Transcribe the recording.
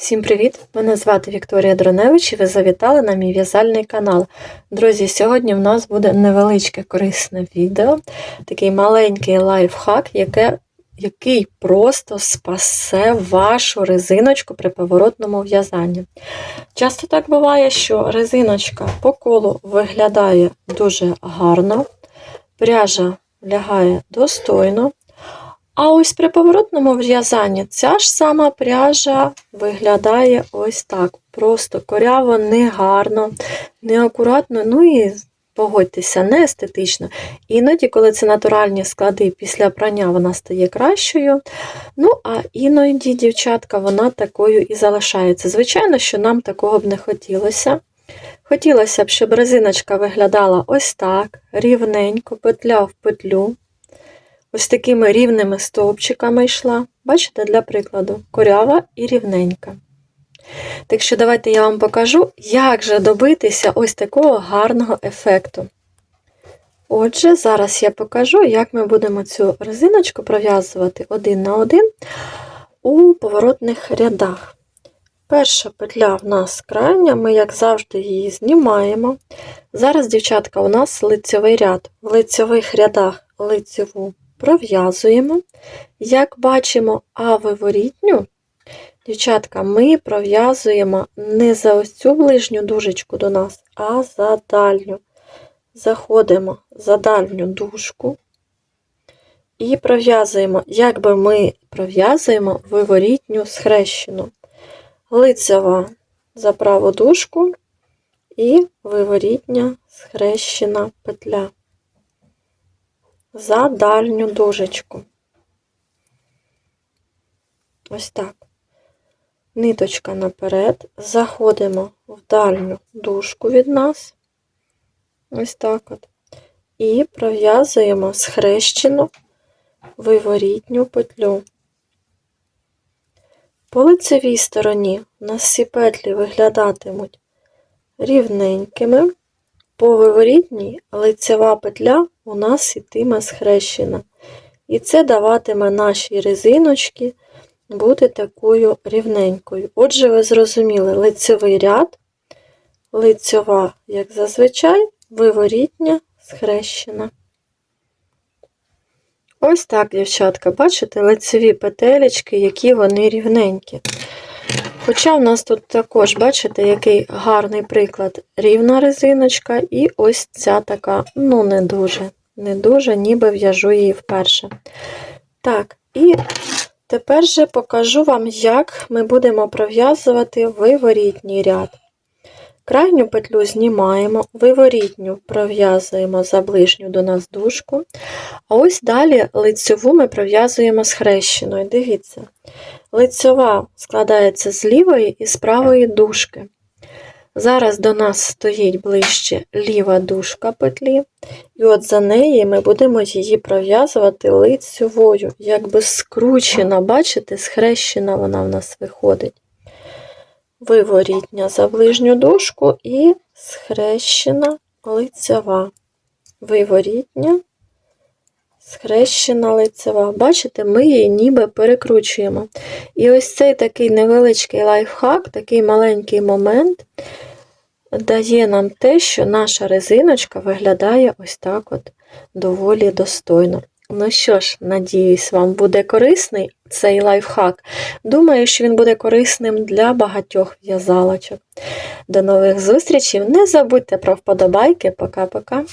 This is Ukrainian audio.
Всім привіт! Мене звати Вікторія Дроневич і ви завітали на мій в'язальний канал. Друзі, сьогодні в нас буде невеличке корисне відео, такий маленький лайфхак, яке, який просто спасе вашу резиночку при поворотному в'язанні. Часто так буває, що резиночка по колу виглядає дуже гарно, пряжа лягає достойно. А ось при поворотному в'язанні ця ж сама пряжа виглядає ось так. Просто коряво, негарно, неакуратно, ну і погодьтеся, не естетично. Іноді, коли це натуральні склади після прання, вона стає кращою. Ну, а іноді, дівчатка, вона такою і залишається. Звичайно, що нам такого б не хотілося. Хотілося б, щоб резиночка виглядала ось так, рівненько, петля в петлю ось такими рівними стовпчиками йшла. Бачите, для прикладу, корява і рівненька. Так що давайте я вам покажу, як же добитися ось такого гарного ефекту. Отже, зараз я покажу, як ми будемо цю резиночку пров'язувати один на один у поворотних рядах. Перша петля в нас крайня, ми, як завжди, її знімаємо. Зараз, дівчатка, у нас лицьовий ряд. В лицьових рядах лицьову пров'язуємо. Як бачимо, а виворітню, дівчатка, ми пров'язуємо не за ось цю ближню дужечку до нас, а за дальню. Заходимо за дальню дужку і пров'язуємо, як би ми пров'язуємо виворітню схрещену. Лицева за праву дужку і виворітня схрещена петля за дальню дужечку. Ось так. Ниточка наперед, заходимо в дальню дужку від нас, ось так от, і пров'язуємо схрещену виворітню петлю. По лицевій стороні у нас всі петлі виглядатимуть рівненькими, по виворітній лицева петля у нас ітиме схрещена. І це даватиме нашій резиночці бути такою рівненькою. Отже, ви зрозуміли, лицевий ряд, лицьова, як зазвичай, виворітня схрещена. Ось так, дівчатка, бачите, лицеві петелечки, які вони рівненькі. Хоча в нас тут також, бачите, який гарний приклад, рівна резиночка, і ось ця така, ну, не дуже, не дуже, ніби в'яжу її вперше. Так, і тепер же покажу вам, як ми будемо пров'язувати виворітній ряд. Крайню петлю знімаємо, виворітню пров'язуємо за ближню до нас дужку, а ось далі лицьову ми пров'язуємо схрещеною. Дивіться, лицьова складається з лівої і з правої дужки. Зараз до нас стоїть ближче ліва дужка петлі, і от за неї ми будемо її пров'язувати лицьовою, якби скручена, бачите, схрещена вона в нас виходить. Виворітня за ближню дужку і схрещена лицева. Виворітня, схрещена лицева. Бачите, ми її ніби перекручуємо. І ось цей такий невеличкий лайфхак, такий маленький момент дає нам те, що наша резиночка виглядає ось так от доволі достойно. Ну що ж, надіюсь, вам буде корисний цей лайфхак. Думаю, що він буде корисним для багатьох в'язалочок. До нових зустрічей! Не забудьте про вподобайки. Пока-пока!